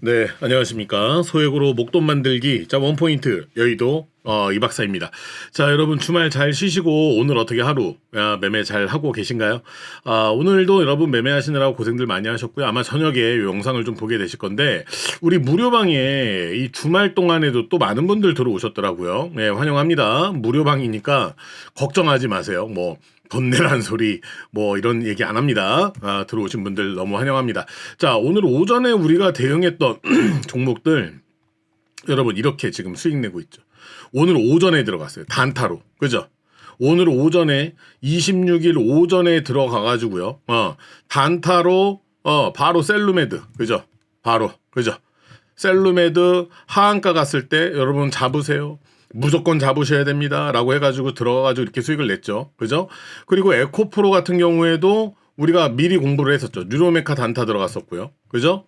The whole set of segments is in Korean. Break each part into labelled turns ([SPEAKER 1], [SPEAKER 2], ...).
[SPEAKER 1] 네, 안녕하십니까. 소액으로 목돈 만들기. 자, 원포인트. 여의도, 어, 이 박사입니다. 자, 여러분 주말 잘 쉬시고 오늘 어떻게 하루, 아, 매매 잘 하고 계신가요? 아, 오늘도 여러분 매매하시느라고 고생들 많이 하셨고요. 아마 저녁에 이 영상을 좀 보게 되실 건데, 우리 무료방에 이 주말 동안에도 또 많은 분들 들어오셨더라고요. 네, 환영합니다. 무료방이니까 걱정하지 마세요. 뭐, 돈 내란 소리 뭐 이런 얘기 안 합니다. 아, 들어오신 분들 너무 환영합니다. 자 오늘 오전에 우리가 대응했던 종목들 여러분 이렇게 지금 수익 내고 있죠. 오늘 오전에 들어갔어요. 단타로 그죠? 오늘 오전에 26일 오전에 들어가 가지고요. 어, 단타로 어, 바로 셀루메드 그죠? 바로 그죠? 셀루메드 하한가 갔을 때 여러분 잡으세요. 무조건 잡으셔야 됩니다. 라고 해가지고 들어가가지고 이렇게 수익을 냈죠. 그죠? 그리고 에코프로 같은 경우에도 우리가 미리 공부를 했었죠. 뉴로메카 단타 들어갔었고요. 그죠?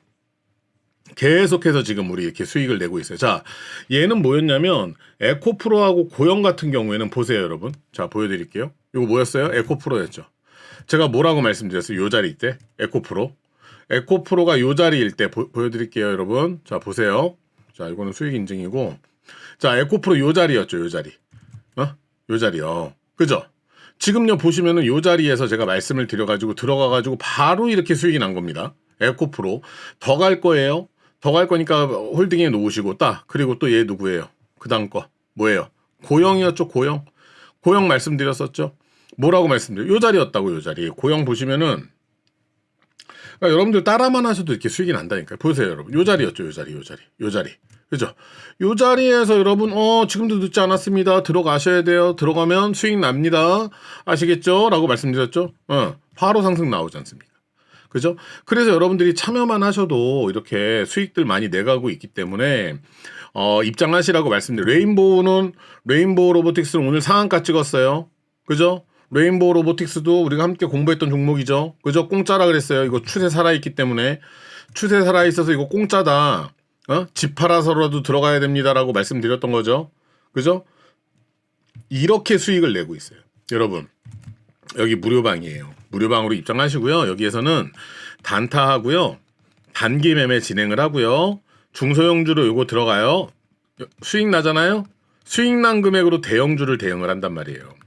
[SPEAKER 1] 계속해서 지금 우리 이렇게 수익을 내고 있어요. 자, 얘는 뭐였냐면 에코프로하고 고영 같은 경우에는 보세요, 여러분. 자, 보여드릴게요. 이거 뭐였어요? 에코프로였죠. 제가 뭐라고 말씀드렸어요? 요 자리 때 에코프로. 에코프로가 요 자리일 때 보, 보여드릴게요, 여러분. 자, 보세요. 자, 이거는 수익 인증이고 자, 에코프로 요 자리였죠, 요 자리. 어? 요 자리요. 그죠? 지금요, 보시면은 요 자리에서 제가 말씀을 드려가지고 들어가가지고 바로 이렇게 수익이 난 겁니다. 에코프로. 더 갈 거예요. 더 갈 거니까 홀딩에 놓으시고 딱. 그리고 또 얘 누구예요? 그 다음 거. 뭐예요? 고영이었죠, 고영. 고영 말씀드렸었죠? 뭐라고 말씀드려요? 요 자리였다고, 요 자리. 고영 보시면은 그러니까 여러분들 따라만 하셔도 이렇게 수익이 난다니까요. 보세요, 여러분. 요 자리였죠, 요 자리, 요 자리, 요 자리. 그죠? 요 자리에서 여러분, 어, 지금도 늦지 않았습니다. 들어가셔야 돼요. 들어가면 수익 납니다. 아시겠죠? 라고 말씀드렸죠? 어, 바로 상승 나오지 않습니까? 그죠? 그래서 여러분들이 참여만 하셔도 이렇게 수익들 많이 내가고 있기 때문에, 어, 입장하시라고 말씀드려요. 레인보우는, 레인보우 로보틱스는 오늘 상한가 찍었어요. 그죠? 레인보우 로보틱스도 우리가 함께 공부했던 종목이죠. 그죠? 공짜라 그랬어요. 이거 추세 살아있기 때문에. 추세 살아있어서 이거 공짜다. 어? 집 팔아서라도 들어가야 됩니다라고 말씀드렸던 거죠. 그죠? 이렇게 수익을 내고 있어요. 여러분, 여기 무료방이에요. 무료방으로 입장하시고요. 여기에서는 단타하고요. 단기 매매 진행을 하고요. 중소형주로 요거 들어가요. 수익 나잖아요? 수익 난 금액으로 대형주를 대응을 한단 말이에요.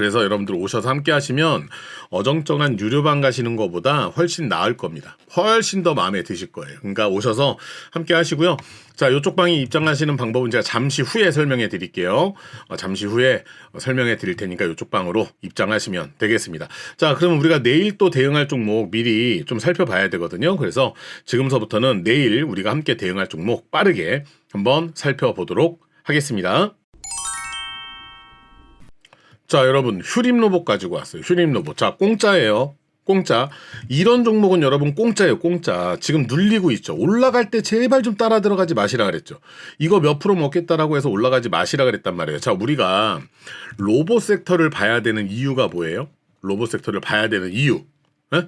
[SPEAKER 1] 그래서 여러분들 오셔서 함께 하시면 어정쩡한 유료방 가시는 것보다 훨씬 나을 겁니다. 훨씬 더 마음에 드실 거예요. 그러니까 오셔서 함께 하시고요. 자, 이쪽 방에 입장하시는 방법은 제가 잠시 후에 설명해 드릴게요. 어, 잠시 후에 설명해 드릴 테니까 이쪽 방으로 입장하시면 되겠습니다. 자, 그러면 우리가 내일 또 대응할 종목 미리 좀 살펴봐야 되거든요. 그래서 지금서부터는 내일 우리가 함께 대응할 종목 빠르게 한번 살펴보도록 하겠습니다. 자, 여러분, 휴림 로봇 가지고 왔어요. 휴림 로봇. 자, 공짜예요. 공짜. 이런 종목은 여러분 공짜예요, 공짜. 지금 눌리고 있죠. 올라갈 때 제발 좀 따라 들어가지 마시라 그랬죠. 이거 몇 프로 먹겠다라고 해서 올라가지 마시라 그랬단 말이에요. 자, 우리가 로봇 섹터를 봐야 되는 이유가 뭐예요? 로봇 섹터를 봐야 되는 이유. 에?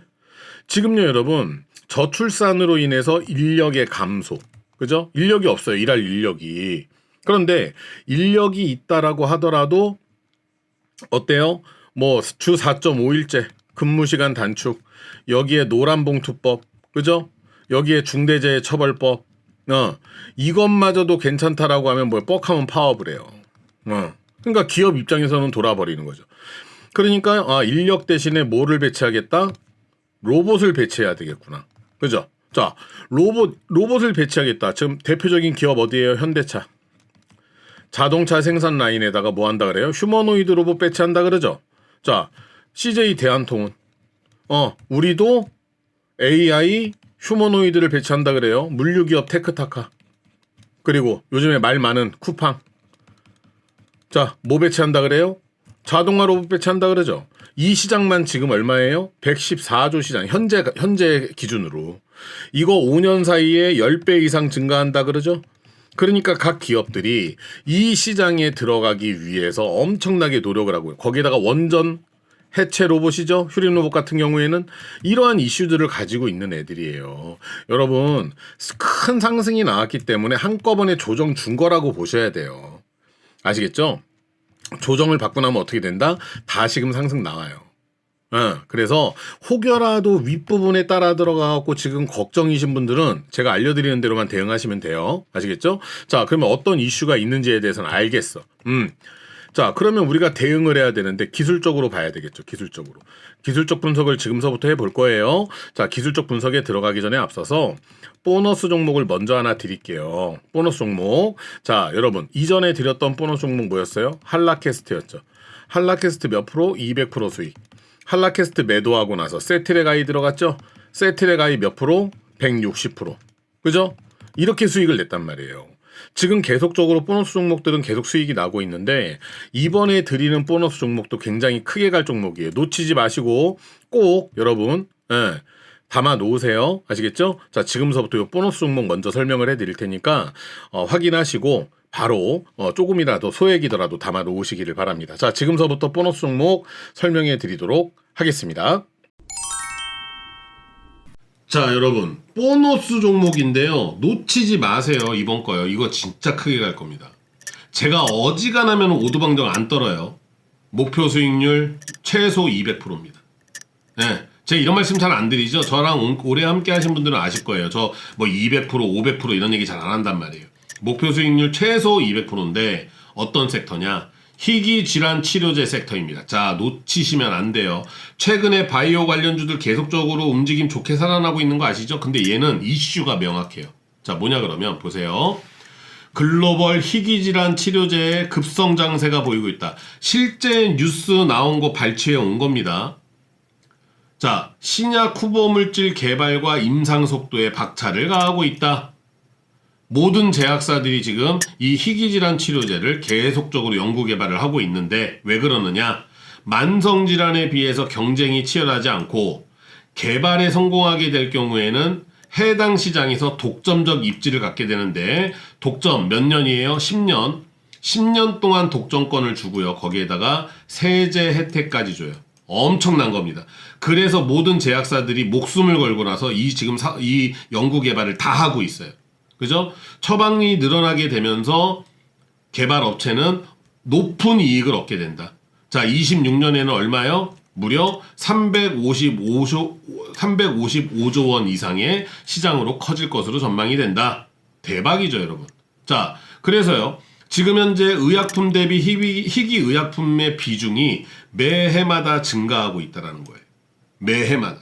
[SPEAKER 1] 지금요, 여러분. 저출산으로 인해서 인력의 감소. 그죠? 인력이 없어요. 일할 인력이. 그런데 인력이 있다라고 하더라도 어때요? 뭐 주 4.5일째 근무 시간 단축 여기에 노란 봉투법 그죠? 여기에 중대재해 처벌법 어 이것마저도 괜찮다라고 하면 뭐 뻑하면 파업을 해요. 어 그러니까 기업 입장에서는 돌아버리는 거죠. 그러니까 아 인력 대신에 뭐를 배치하겠다? 로봇을 배치해야 되겠구나. 그죠? 자 로봇 로봇을 배치하겠다. 지금 대표적인 기업 어디예요? 현대차. 자동차 생산 라인에다가 뭐 한다 그래요? 휴머노이드 로봇 배치한다 그러죠. 자, CJ 대한통운. 어, 우리도 AI 휴머노이드를 배치한다 그래요. 물류기업 테크타카. 그리고 요즘에 말 많은 쿠팡. 자, 뭐 배치한다 그래요? 자동화 로봇 배치한다 그러죠. 이 시장만 지금 얼마예요? 114조 시장. 현재 현재 기준으로. 이거 5년 사이에 10배 이상 증가한다 그러죠. 그러니까 각 기업들이 이 시장에 들어가기 위해서 엄청나게 노력을 하고요. 거기에다가 원전 해체 로봇이죠. 휴림 로봇 같은 경우에는 이러한 이슈들을 가지고 있는 애들이에요. 여러분, 큰 상승이 나왔기 때문에 한꺼번에 조정 준 거라고 보셔야 돼요. 아시겠죠? 조정을 받고 나면 어떻게 된다? 다시금 상승 나와요. 예, 그래서 혹여라도 윗부분에 따라 들어가갖고 지금 걱정이신 분들은 제가 알려드리는 대로만 대응하시면 돼요. 아시겠죠? 자, 그러면 어떤 이슈가 있는지에 대해서는 알겠어. 음. 자, 그러면 우리가 대응을 해야 되는데 기술적으로 봐야 되겠죠. 기술적으로. 기술적 분석을 지금서부터 해볼 거예요. 자, 기술적 분석에 들어가기 전에 앞서서 보너스 종목을 먼저 하나 드릴게요. 보너스 종목. 자, 여러분, 이전에 드렸던 보너스 종목 뭐였어요? 한라캐스트였죠. 한라캐스트 몇 프로? 200% 수익. 한라캐스트 매도하고 나서 세트레 가이 들어갔죠? 세트레 가이 몇 프로? 160%. 그죠? 이렇게 수익을 냈단 말이에요. 지금 계속적으로 보너스 종목들은 계속 수익이 나고 있는데 이번에 드리는 보너스 종목도 굉장히 크게 갈 종목이에요. 놓치지 마시고 꼭 여러분 예, 담아 놓으세요. 아시겠죠? 자, 지금서부터 이 보너스 종목 먼저 설명을 해 드릴 테니까 어, 확인하시고 바로 어, 조금이라도 소액이더라도 담아 놓으시기를 바랍니다. 자, 지금서부터 보너스 종목 설명해 드리도록 하겠습니다. 자, 여러분. 보너스 종목인데요. 놓치지 마세요. 이번 거요. 이거 진짜 크게 갈 겁니다. 제가 어지간하면 오두방정 안 떨어요. 목표 수익률 최소 200%입니다. 예. 제가 이런 말씀 잘 안 드리죠. 저랑 오- 오래 함께 하신 분들은 아실 거예요. 저 뭐 200%, 500% 이런 얘기 잘 안 한단 말이에요. 목표 수익률 최소 200%인데 어떤 섹터냐? 희귀 질환 치료제 섹터입니다. 자, 놓치시면 안 돼요. 최근에 바이오 관련주들 계속적으로 움직임 좋게 살아나고 있는 거 아시죠? 근데 얘는 이슈가 명확해요. 자, 뭐냐 그러면 보세요. 글로벌 희귀 질환 치료제의 급성 장세가 보이고 있다. 실제 뉴스 나온 거 발췌해 온 겁니다. 자, 신약 후보 물질 개발과 임상 속도에 박차를 가하고 있다. 모든 제약사들이 지금 이 희귀질환 치료제를 계속적으로 연구 개발을 하고 있는데 왜 그러느냐? 만성 질환에 비해서 경쟁이 치열하지 않고 개발에 성공하게 될 경우에는 해당 시장에서 독점적 입지를 갖게 되는데 독점 몇 년이에요? 10년. 10년 동안 독점권을 주고요. 거기에다가 세제 혜택까지 줘요. 엄청난 겁니다. 그래서 모든 제약사들이 목숨을 걸고 나서 이 지금 사- 이 연구 개발을 다 하고 있어요. 그죠? 처방이 늘어나게 되면서 개발 업체는 높은 이익을 얻게 된다. 자, 26년에는 얼마요? 무려 355조 355조 원 이상의 시장으로 커질 것으로 전망이 된다. 대박이죠, 여러분. 자, 그래서요. 지금 현재 의약품 대비 희귀, 희귀 의약품의 비중이 매해마다 증가하고 있다라는 거예요. 매해마다.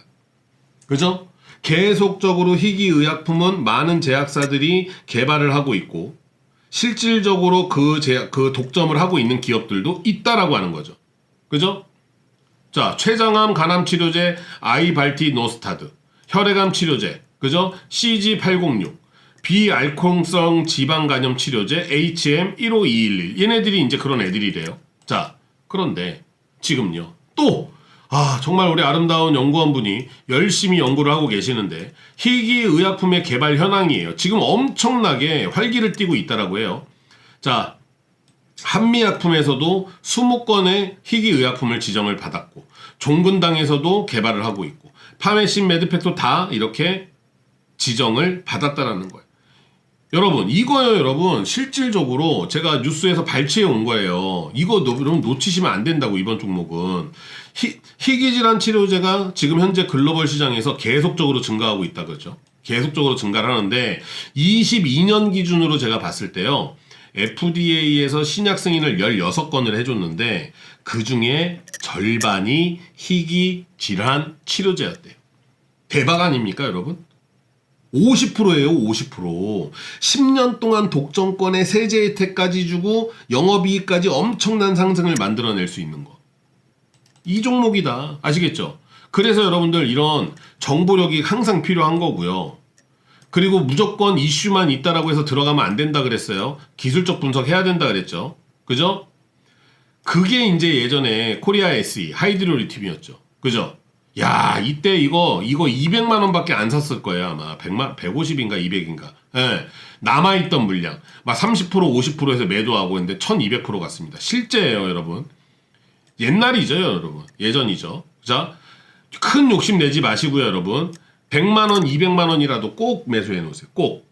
[SPEAKER 1] 그죠? 계속적으로 희귀 의약품은 많은 제약사들이 개발을 하고 있고 실질적으로 그 제약 그 독점을 하고 있는 기업들도 있다라고 하는 거죠. 그죠? 자, 췌장암 간암 치료제 아이발티 노스타드, 혈액암 치료제, 그죠? CG806, 비알코올성 지방 간염 치료제 HM15211. 얘네들이 이제 그런 애들이래요. 자, 그런데 지금요. 또 아, 정말 우리 아름다운 연구원분이 열심히 연구를 하고 계시는데 희귀 의약품의 개발 현황이에요. 지금 엄청나게 활기를 띠고 있다라고 해요. 자, 한미약품에서도 20건의 희귀 의약품을 지정을 받았고 종근당에서도 개발을 하고 있고 파메신 메드팩도 다 이렇게 지정을 받았다라는 거예요. 여러분 이거요 여러분 실질적으로 제가 뉴스에서 발췌해 온 거예요. 이거 너, 여러분 놓치시면 안 된다고 이번 종목은 희, 희귀질환 치료제가 지금 현재 글로벌 시장에서 계속적으로 증가하고 있다 그러죠. 계속적으로 증가를 하는데 22년 기준으로 제가 봤을 때요. FDA에서 신약 승인을 16건을 해줬는데 그 중에 절반이 희귀 질환 치료제였대요. 대박 아닙니까 여러분? 50%예요, 50%. 10년 동안 독점권에 세제 혜택까지 주고 영업이익까지 엄청난 상승을 만들어낼 수 있는 거. 이 종목이다. 아시겠죠? 그래서 여러분들 이런 정보력이 항상 필요한 거고요. 그리고 무조건 이슈만 있다라고 해서 들어가면 안 된다 그랬어요. 기술적 분석해야 된다 그랬죠. 그죠? 그게 이제 예전에 코리아 SE 하이드로리튬이었죠. 그죠? 야, 이때 이거 이거 200만 원밖에 안 샀을 거예요, 아마. 100만 150인가 200인가. 예. 남아 있던 물량 막 30% 50%에서 매도하고 했는데 1200% 갔습니다. 실제예요, 여러분. 옛날이죠, 여러분. 예전이죠. 자, 큰 욕심 내지 마시고요, 여러분. 100만 원, 200만 원이라도 꼭 매수해 놓으세요. 꼭.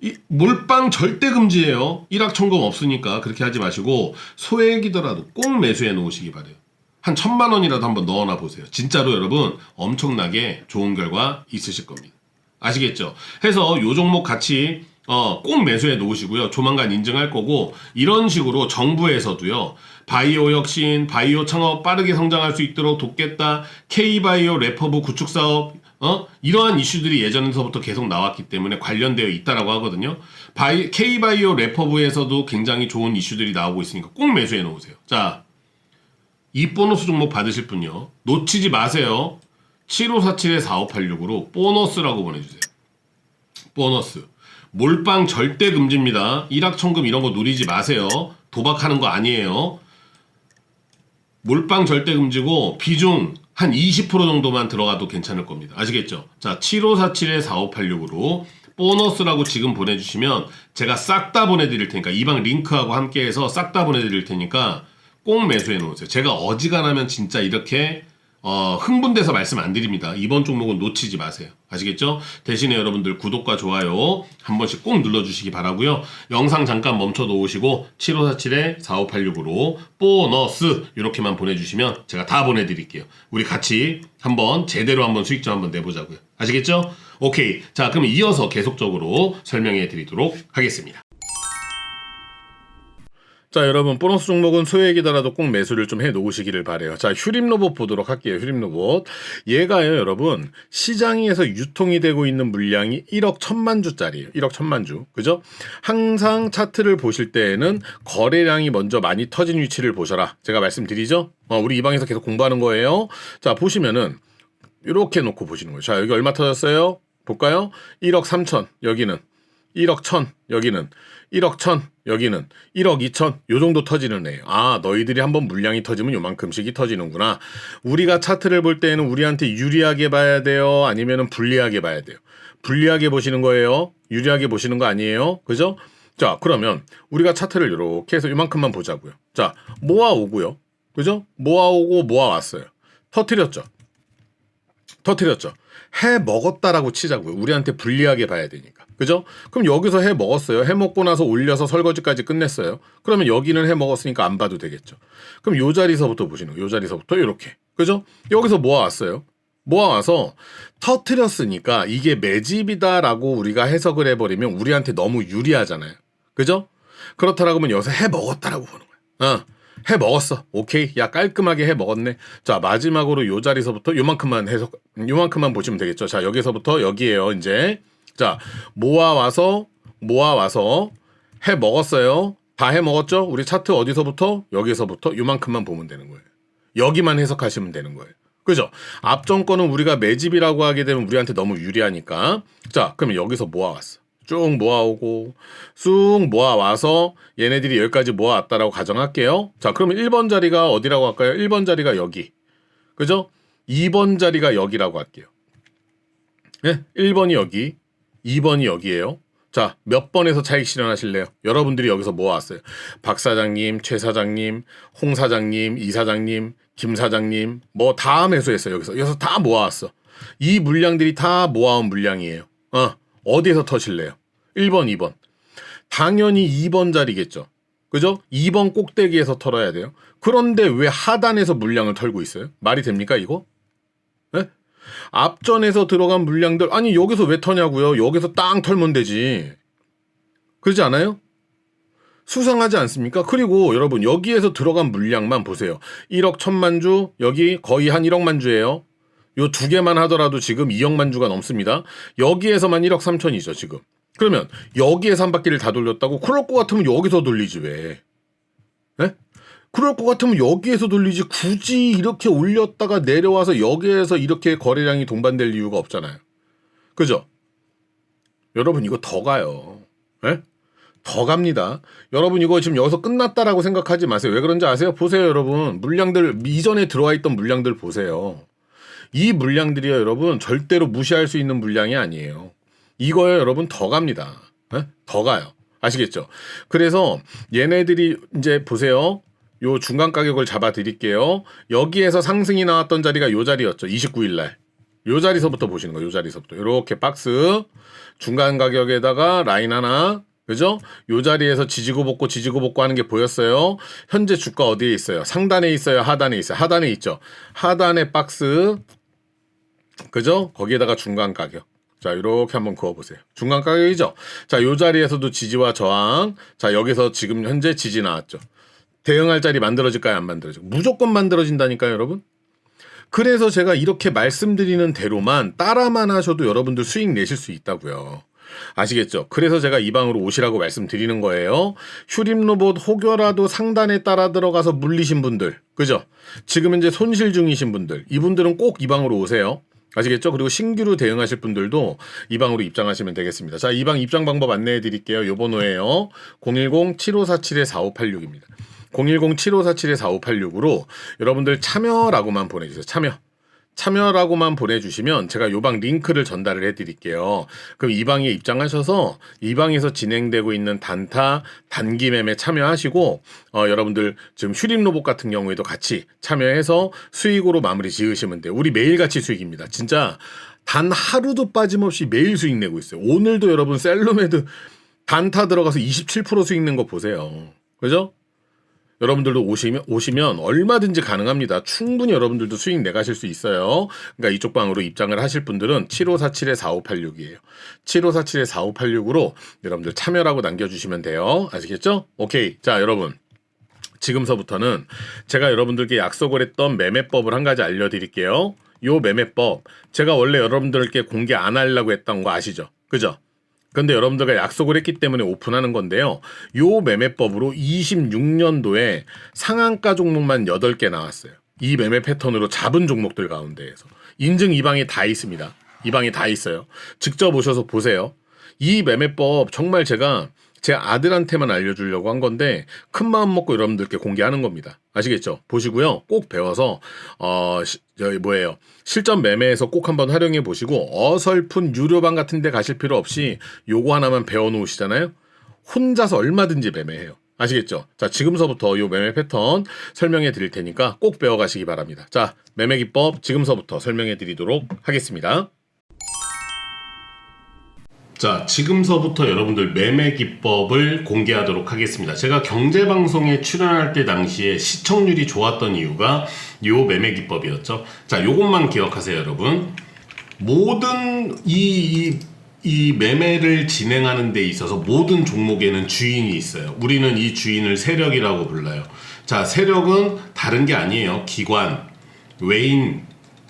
[SPEAKER 1] 이 몰빵 절대 금지예요. 일확천금 없으니까 그렇게 하지 마시고 소액이더라도 꼭 매수해 놓으시기 바래요. 한 천만 원이라도 한번 넣어놔 보세요. 진짜로 여러분 엄청나게 좋은 결과 있으실 겁니다. 아시겠죠? 해서 요 종목 같이 어, 꼭 매수해 놓으시고요. 조만간 인증할 거고 이런 식으로 정부에서도요. 바이오 혁신, 바이오 창업 빠르게 성장할 수 있도록 돕겠다. K바이오 레퍼브 구축 사업 어? 이러한 이슈들이 예전부터 계속 나왔기 때문에 관련되어 있다라고 하거든요. 바이, K바이오 레퍼브에서도 굉장히 좋은 이슈들이 나오고 있으니까 꼭 매수해 놓으세요. 자, 이 보너스 종목 받으실 분요. 놓치지 마세요. 7547-4586으로 보너스라고 보내주세요. 보너스. 몰빵 절대 금지입니다. 일확천금 이런 거 누리지 마세요. 도박하는 거 아니에요. 몰빵 절대 금지고 비중 한 20% 정도만 들어가도 괜찮을 겁니다. 아시겠죠? 자, 7547-4586으로 보너스라고 지금 보내주시면 제가 싹 다 보내드릴 테니까 이 방 링크하고 함께해서 싹 다 보내드릴 테니까 꼭 매수해 놓으세요. 제가 어지간하면 진짜 이렇게 어, 흥분돼서 말씀 안 드립니다. 이번 종목은 놓치지 마세요. 아시겠죠? 대신에 여러분들 구독과 좋아요 한 번씩 꼭 눌러주시기 바라고요. 영상 잠깐 멈춰 놓으시고 7547-4586으로 보너스 이렇게만 보내주시면 제가 다 보내드릴게요. 우리 같이 한번 제대로 한번 수익점 한번 내보자고요. 아시겠죠? 오케이. 자, 그럼 이어서 계속적으로 설명해 드리도록 하겠습니다. 자, 여러분, 보너스 종목은 소액이더라도 꼭 매수를 좀 해 놓으시기를 바래요. 자, 휴림 로봇 보도록 할게요. 휴림 로봇. 얘가요, 여러분, 시장에서 유통이 되고 있는 물량이 1억 1000만 주짜리예요. 1억 1000만 주. 그죠? 항상 차트를 보실 때에는 거래량이 먼저 많이 터진 위치를 보셔라. 제가 말씀드리죠? 어, 우리 이 방에서 계속 공부하는 거예요. 자, 보시면은 이렇게 놓고 보시는 거예요. 자, 여기 얼마 터졌어요? 볼까요? 1억 3천. 여기는 1억 1000. 여기는 1억 1000. 여기는 1억 2천. 요 정도 터지는 애예요. 아, 너희들이 한번 물량이 터지면 요만큼씩이 터지는구나. 우리가 차트를 볼 때에는 우리한테 유리하게 봐야 돼요? 아니면은 불리하게 봐야 돼요? 불리하게 보시는 거예요? 유리하게 보시는 거 아니에요? 그죠? 자, 그러면 우리가 차트를 이렇게 해서 요만큼만 보자고요. 자, 모아오고요. 그죠? 모아오고 모아왔어요. 터트렸죠. 터트렸죠. 해 먹었다라고 치자고요. 우리한테 불리하게 봐야 되니까. 그죠? 그럼 여기서 해 먹었어요. 해 먹고 나서 올려서 설거지까지 끝냈어요. 그러면 여기는 해 먹었으니까 안 봐도 되겠죠. 그럼 요 자리서부터 보시는 거요 자리서부터 이렇게. 그죠? 여기서 모아왔어요. 모아와서 터트렸으니까 이게 매집이다라고 우리가 해석을 해버리면 우리한테 너무 유리하잖아요. 그죠? 그렇다라고 하면 여기서 해 먹었다라고 보는 거야. 어. 해 먹었어. 오케이. 야, 깔끔하게 해 먹었네. 자, 마지막으로 요 자리서부터 요만큼만 해석, 요만큼만 보시면 되겠죠. 자, 여기서부터 여기에요, 이제. 자, 모아와서, 모아와서 해 먹었어요. 다 해 먹었죠? 우리 차트 어디서부터? 여기서부터 요만큼만 보면 되는 거예요. 여기만 해석하시면 되는 거예요. 그죠? 앞전 거는 우리가 매집이라고 하게 되면 우리한테 너무 유리하니까. 자, 그러면 여기서 모아왔어. 쭉 모아오고 쑥 모아와서 얘네들이 여기까지 모아왔다라고 가정할게요. 자, 그러면 1번 자리가 어디라고 할까요? 1번 자리가 여기. 그죠? 2번 자리가 여기라고 할게요. 네? 1번이 여기, 2번이 여기예요. 자, 몇 번에서 차익 실현하실래요? 여러분들이 여기서 모아왔어요. 박 사장님, 최 사장님, 홍 사장님, 이 사장님, 김 사장님, 뭐 다 매수했어요. 여기서. 여기서 다 모아왔어. 이 물량들이 다 모아온 물량이에요. 어, 어디에서 터실래요? 1번, 2번. 당연히 2번 자리겠죠. 그죠? 2번 꼭대기에서 털어야 돼요. 그런데 왜 하단에서 물량을 털고 있어요? 말이 됩니까, 이거? 예? 앞전에서 들어간 물량들, 아니, 여기서 왜 터냐고요? 여기서 땅 털면 되지. 그러지 않아요? 수상하지 않습니까? 그리고 여러분, 여기에서 들어간 물량만 보세요. 1억 1000만 주, 여기 거의 한 1억만 주예요. 요 두 개만 하더라도 지금 2억만 주가 넘습니다. 여기에서만 1억 3천이죠, 지금. 그러면 여기에서 한 바퀴를 다 돌렸다고 그럴 것 같으면 여기서 돌리지 왜? 예? 그럴 것 같으면 여기에서 돌리지 굳이 이렇게 올렸다가 내려와서 여기에서 이렇게 거래량이 동반될 이유가 없잖아요. 그죠? 여러분 이거 더 가요. 예? 더 갑니다. 여러분 이거 지금 여기서 끝났다라고 생각하지 마세요. 왜 그런지 아세요? 보세요, 여러분. 물량들 이전에 들어와 있던 물량들 보세요. 이 물량들이요, 여러분 절대로 무시할 수 있는 물량이 아니에요. 이거요, 여러분 더 갑니다. 예? 더 가요. 아시겠죠? 그래서 얘네들이 이제 보세요. 요 중간 가격을 잡아 드릴게요. 여기에서 상승이 나왔던 자리가 요 자리였죠. 29일 날. 요 자리서부터 보시는 거예요. 요 자리서부터. 이렇게 박스 중간 가격에다가 라인 하나. 그죠? 요 자리에서 지지고 볶고 지지고 볶고 하는 게 보였어요. 현재 주가 어디에 있어요? 상단에 있어요? 하단에 있어요? 하단에 있죠. 하단에 박스 그죠? 거기에다가 중간 가격. 자, 이렇게 한번 그어 보세요. 중간 가격이죠. 자, 요 자리에서도 지지와 저항. 자, 여기서 지금 현재 지지 나왔죠. 대응할 자리 만들어질까요? 안 만들어질까요? 무조건 만들어진다니까요, 여러분. 그래서 제가 이렇게 말씀드리는 대로만 따라만 하셔도 여러분들 수익 내실 수 있다고요. 아시겠죠? 그래서 제가 이 방으로 오시라고 말씀드리는 거예요. 휴림 로봇 혹여라도 상단에 따라 들어가서 물리신 분들, 그죠? 지금 현재 손실 중이신 분들, 이분들은 꼭 이 방으로 오세요. 아시겠죠? 그리고 신규로 대응하실 분들도 이 방으로 입장하시면 되겠습니다. 자, 이 방 입장 방법 안내해 드릴게요. 요 번호예요. 010-7547-4586입니다. 010-7547-4586으로 여러분들 참여라고만 보내주세요. 참여. 참여라고만 보내주시면 제가 요방 링크를 전달을 해드릴게요. 그럼 이 방에 입장하셔서 이 방에서 진행되고 있는 단타 단기 매매 참여하시고 어, 여러분들 지금 휴림 로봇 같은 경우에도 같이 참여해서 수익으로 마무리 지으시면 돼요. 우리 매일같이 수익입니다. 진짜 단 하루도 빠짐없이 매일 수익 내고 있어요. 오늘도 여러분 셀로메드 단타 들어가서 27% 수익 낸 거 보세요. 그죠? 여러분들도 오시면 오시면 얼마든지 가능합니다. 충분히 여러분들도 수익 내가실 수 있어요. 그러니까 이쪽 방으로 입장을 하실 분들은 7547에 4586이에요. 7547에 4586으로 여러분들 참여라고 남겨주시면 돼요. 아시겠죠? 오케이. 자, 여러분. 지금서부터는 제가 여러분들께 약속을 했던 매매법을 한 가지 알려드릴게요. 요 매매법 제가 원래 여러분들께 공개 안 하려고 했던 거 아시죠? 그죠? 근데 여러분들과 약속을 했기 때문에 오픈하는 건데요. 요 매매법으로 26년도에 상한가 종목만 8개 나왔어요. 이 매매 패턴으로 잡은 종목들 가운데에서. 인증 이 방에 다 있습니다. 이 방에 다 있어요. 직접 오셔서 보세요. 이 매매법 정말 제가 제 아들한테만 알려주려고 한 건데 큰 마음 먹고 여러분들께 공개하는 겁니다. 아시겠죠? 보시고요. 꼭 배워서 어 시, 저기 뭐예요? 실전 매매에서 꼭 한번 활용해 보시고 어설픈 유료방 같은 데 가실 필요 없이 요거 하나만 배워 놓으시잖아요. 혼자서 얼마든지 매매해요. 아시겠죠? 자, 지금서부터 요 매매 패턴 설명해 드릴 테니까 꼭 배워 가시기 바랍니다. 자, 매매 기법 지금서부터 설명해 드리도록 하겠습니다. 자, 지금서부터 여러분들 매매 기법을 공개하도록 하겠습니다. 제가 경제 방송에 출연할 때 당시에 시청률이 좋았던 이유가 요 매매 기법이었죠. 자, 요것만 기억하세요, 여러분. 모든 이, 이, 이 매매를 진행하는 데 있어서 모든 종목에는 주인이 있어요. 우리는 이 주인을 세력이라고 불러요. 자, 세력은 다른 게 아니에요. 기관, 외인,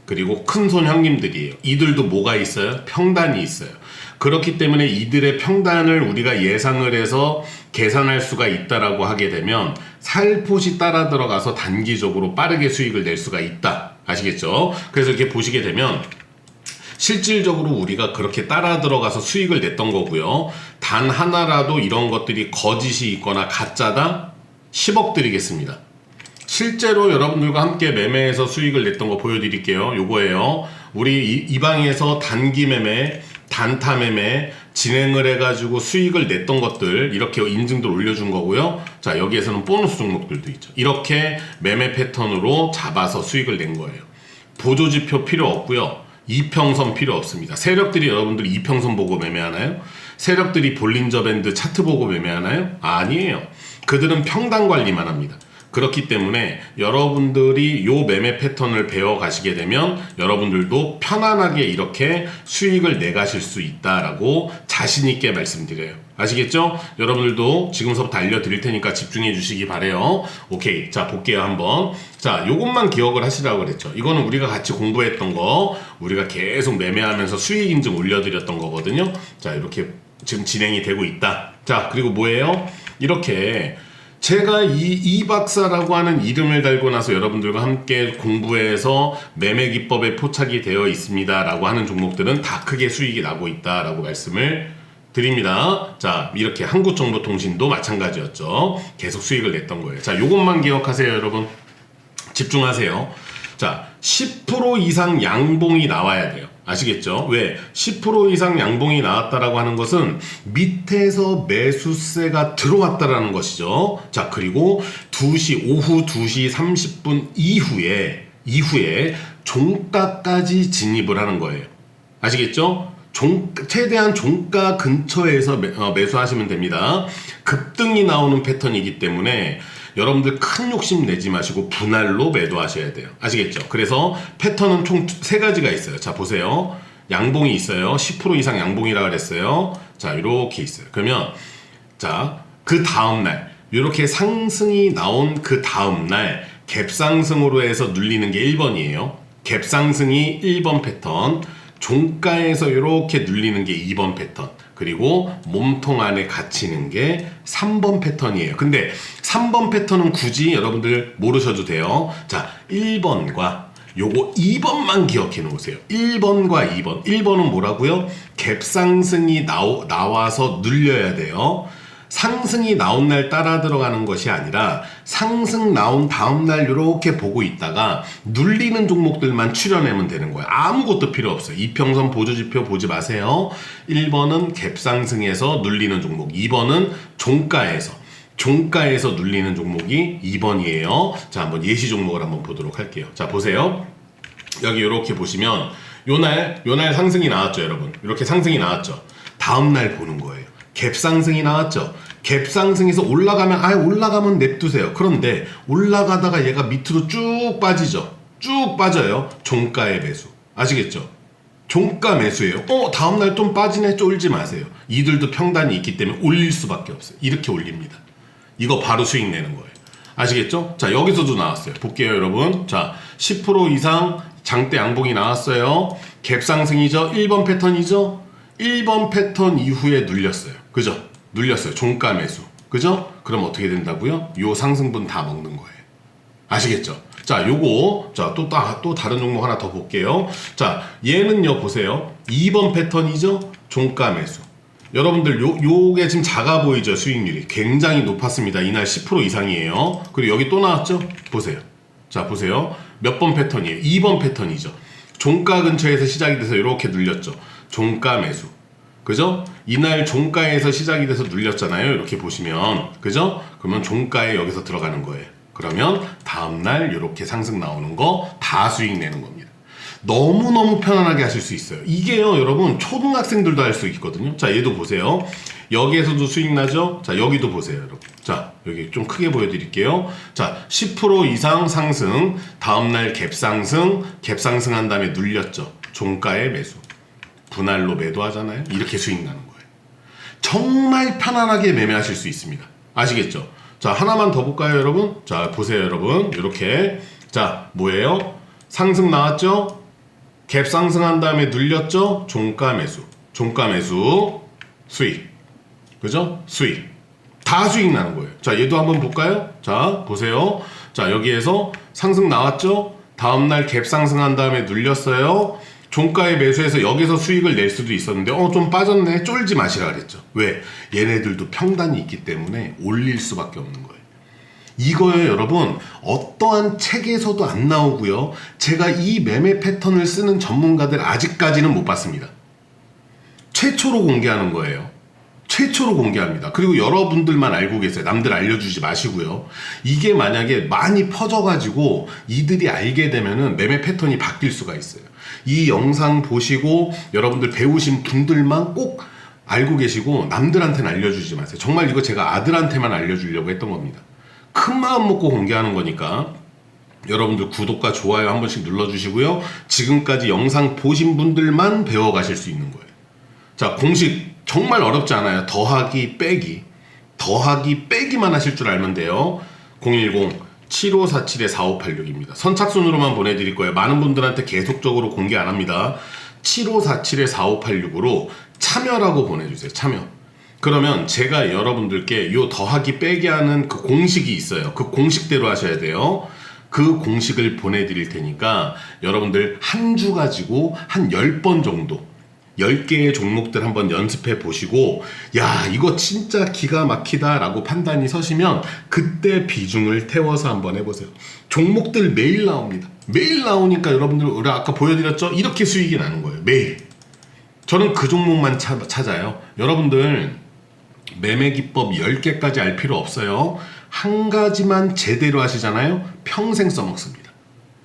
[SPEAKER 1] 그리고 큰 손 형님들이에요. 이들도 뭐가 있어요? 평단이 있어요. 그렇기 때문에 이들의 평단을 우리가 예상을 해서 계산할 수가 있다라고 하게 되면 살포시 따라 들어가서 단기적으로 빠르게 수익을 낼 수가 있다. 아시겠죠? 그래서 이렇게 보시게 되면 실질적으로 우리가 그렇게 따라 들어가서 수익을 냈던 거고요. 단 하나라도 이런 것들이 거짓이 있거나 가짜다? 10억 드리겠습니다. 실제로 여러분들과 함께 매매해서 수익을 냈던 거 보여드릴게요. 요거예요. 우리 이, 이 방에서 단기 매매, 단타 매매 진행을 해가지고 수익을 냈던 것들 이렇게 인증도 올려준 거고요. 자 여기에서는 보너스 종목들도 있죠. 이렇게 매매 패턴으로 잡아서 수익을 낸 거예요. 보조지표 필요 없고요. 이평선 필요 없습니다. 세력들이 여러분들이 이평선 보고 매매하나요? 세력들이 볼린저 밴드 차트 보고 매매하나요? 아니에요. 그들은 평단 관리만 합니다. 그렇기 때문에 여러분들이 요 매매 패턴을 배워 가시게 되면 여러분들도 편안하게 이렇게 수익을 내 가실 수 있다라고 자신 있게 말씀드려요. 아시겠죠? 여러분들도 지금서부터 알려드릴 테니까 집중해 주시기 바래요. 오케이. 자, 볼게요, 한번. 자, 요것만 기억을 하시라고 그랬죠. 이거는 우리가 같이 공부했던 거, 우리가 계속 매매하면서 수익 인증 올려드렸던 거거든요. 자, 이렇게 지금 진행이 되고 있다. 자, 그리고 뭐예요? 이렇게 제가 이, 이 박사라고 하는 이름을 달고 나서 여러분들과 함께 공부해서 매매 기법에 포착이 되어 있습니다 라고 하는 종목들은 다 크게 수익이 나고 있다 라고 말씀을 드립니다. 자, 이렇게 한국정보통신도 마찬가지였죠. 계속 수익을 냈던 거예요. 자, 요것만 기억하세요, 여러분. 집중하세요. 자, 10% 이상 양봉이 나와야 돼요. 아시겠죠? 왜? 10% 이상 양봉이 나왔다라고 하는 것은 밑에서 매수세가 들어왔다라는 것이죠. 자, 그리고 2시, 오후 2시 30분 이후에, 이후에 종가까지 진입을 하는 거예요. 아시겠죠? 종, 최대한 종가 근처에서 매, 어, 매수하시면 됩니다. 급등이 나오는 패턴이기 때문에 여러분들 큰 욕심 내지 마시고 분할로 매도하셔야 돼요. 아시겠죠? 그래서 패턴은 총 세 가지가 있어요. 자, 보세요. 양봉이 있어요. 10% 이상 양봉이라 그랬어요. 자, 이렇게 있어요. 그러면 자, 그 다음 날 이렇게 상승이 나온 그 다음 날 갭상승으로 해서 눌리는 게 1번이에요. 갭상승이 1번 패턴, 종가에서 이렇게 눌리는 게 2번 패턴, 그리고 몸통 안에 갇히는 게 3번 패턴이에요. 근데 3번 패턴은 굳이 여러분들 모르셔도 돼요. 자, 1번과 요거 2번만 기억해 놓으세요. 1번과 2번. 1번은 뭐라고요? 갭상승이 나오, 나와서 눌려야 돼요. 상승이 나온 날 따라 들어가는 것이 아니라 상승 나온 다음 날 이렇게 보고 있다가 눌리는 종목들만 추려내면 되는 거예요. 아무것도 필요 없어요. 이평선 보조지표 보지 마세요. 1번은 갭상승에서 눌리는 종목, 2번은 종가에서 종가에서 눌리는 종목이 2번이에요. 자, 한번 예시 종목을 한번 보도록 할게요. 자, 보세요. 여기 이렇게 보시면 요날 요날 상승이 나왔죠, 여러분. 이렇게 상승이 나왔죠. 다음 날 보는 거예요. 갭 상승이 나왔죠. 갭 상승에서 올라가면 아예 올라가면 냅두세요. 그런데 올라가다가 얘가 밑으로 쭉 빠지죠. 쭉 빠져요. 종가의 매수. 아시겠죠? 종가 매수예요. 어, 다음 날 좀 빠지네 쫄지 마세요. 이들도 평단이 있기 때문에 올릴 수밖에 없어요. 이렇게 올립니다. 이거 바로 수익 내는 거예요. 아시겠죠? 자, 여기서도 나왔어요. 볼게요, 여러분. 자, 10% 이상 장대 양봉이 나왔어요. 갭 상승이죠. 1번 패턴이죠. 1번 패턴 이후에 눌렸어요. 그죠? 눌렸어요. 종가 매수. 그죠? 그럼 어떻게 된다고요? 요 상승분 다 먹는 거예요. 아시겠죠? 자, 요거, 자, 또, 따, 또 다른 종목 하나 더 볼게요. 자, 얘는요, 보세요. 2번 패턴이죠? 종가 매수. 여러분들, 요, 요게 지금 작아 보이죠? 수익률이. 굉장히 높았습니다. 이날 10% 이상이에요. 그리고 여기 또 나왔죠? 보세요. 자, 보세요. 몇 번 패턴이에요? 2번 패턴이죠. 종가 근처에서 시작이 돼서 이렇게 눌렸죠. 종가 매수. 그죠? 이날 종가에서 시작이 돼서 눌렸잖아요. 이렇게 보시면. 그죠? 그러면 종가에 여기서 들어가는 거예요. 그러면 다음날 이렇게 상승 나오는 거 다 수익 내는 겁니다. 너무너무 편안하게 하실 수 있어요. 이게요, 여러분, 초등학생들도 할 수 있거든요. 자, 얘도 보세요. 여기에서도 수익 나죠? 자, 여기도 보세요, 여러분. 자, 여기 좀 크게 보여드릴게요. 자, 10% 이상 상승, 다음날 갭 상승, 갭 상승한 다음에 눌렸죠. 종가의 매수. 분할로 매도하잖아요. 이렇게 수익 나는 거예요. 정말 편안하게 매매하실 수 있습니다. 아시겠죠? 자, 하나만 더 볼까요, 여러분? 자, 보세요, 여러분. 이렇게. 자, 뭐예요? 상승 나왔죠? 갭 상승한 다음에 눌렸죠? 종가 매수. 종가 매수. 수익. 그죠? 수익. 다 수익 나는 거예요. 자, 얘도 한번 볼까요? 자, 보세요. 자, 여기에서 상승 나왔죠? 다음날 갭 상승한 다음에 눌렸어요. 종가에 매수해서 여기서 수익을 낼 수도 있었는데, 어, 좀 빠졌네. 쫄지 마시라 그랬죠. 왜? 얘네들도 평단이 있기 때문에 올릴 수밖에 없는 거예요. 이거요, 여러분. 어떠한 책에서도 안 나오고요. 제가 이 매매 패턴을 쓰는 전문가들 아직까지는 못 봤습니다. 최초로 공개하는 거예요. 최초로 공개합니다. 그리고 여러분들만 알고 계세요. 남들 알려주지 마시고요. 이게 만약에 많이 퍼져가지고 이들이 알게 되면은 매매 패턴이 바뀔 수가 있어요. 이 영상 보시고 여러분들 배우신 분들만 꼭 알고 계시고 남들한테는 알려주지 마세요. 정말 이거 제가 아들한테만 알려주려고 했던 겁니다. 큰 마음 먹고 공개하는 거니까 여러분들 구독과 좋아요 한 번씩 눌러주시고요. 지금까지 영상 보신 분들만 배워가실 수 있는 거예요. 자, 공식 정말 어렵지 않아요. 더하기, 빼기. 더하기, 빼기만 하실 줄 알면 돼요. 010-7547-4586입니다. 선착순으로만 보내드릴 거예요. 많은 분들한테 계속적으로 공개 안 합니다. 7547-4586으로 참여라고 보내주세요. 참여. 그러면 제가 여러분들께 요 더하기 빼기 하는 그 공식이 있어요. 그 공식대로 하셔야 돼요. 그 공식을 보내드릴 테니까 여러분들 한 주 가지고 한 10번 정도 10개의 종목들 한번 연습해 보시고 야 이거 진짜 기가 막히다 라고 판단이 서시면 그때 비중을 태워서 한번 해보세요. 종목들 매일 나옵니다. 매일 나오니까 여러분들 우리 아까 보여드렸죠? 이렇게 수익이 나는 거예요. 매일. 저는 그 종목만 찾- 찾아요. 여러분들 매매 기법 10개까지 알 필요 없어요. 한 가지만 제대로 하시잖아요. 평생 써먹습니다.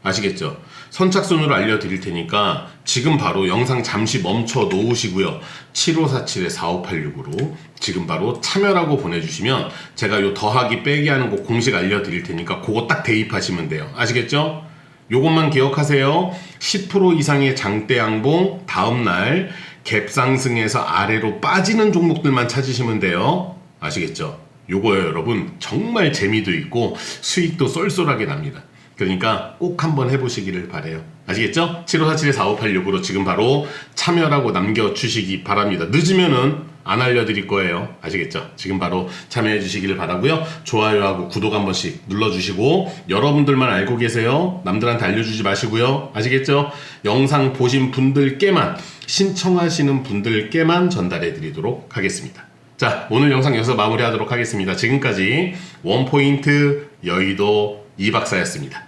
[SPEAKER 1] 아시겠죠? 선착순으로 알려드릴 테니까 지금 바로 영상 잠시 멈춰 놓으시고요. 7547-4586으로 지금 바로 참여라고 보내주시면 제가 요 더하기 빼기 하는 거 공식 알려드릴 테니까 그거 딱 대입하시면 돼요. 아시겠죠? 요것만 기억하세요. 10% 이상의 장대 양봉 다음날 갭 상승해서 아래로 빠지는 종목들만 찾으시면 돼요. 아시겠죠? 요거요 여러분 정말 재미도 있고 수익도 쏠쏠하게 납니다. 그러니까 꼭 한번 해보시기를 바래요. 아시겠죠? 7547-4586으로 지금 바로 참여라고 남겨주시기 바랍니다. 늦으면은 안 알려드릴 거예요. 아시겠죠? 지금 바로 참여해 주시기를 바라고요. 좋아요하고 구독 한 번씩 눌러주시고 여러분들만 알고 계세요. 남들한테 알려주지 마시고요. 아시겠죠? 영상 보신 분들께만 신청하시는 분들께만 전달해 드리도록 하겠습니다. 자, 오늘 영상 여기서 마무리하도록 하겠습니다. 지금까지 원포인트 여의도 이박사였습니다.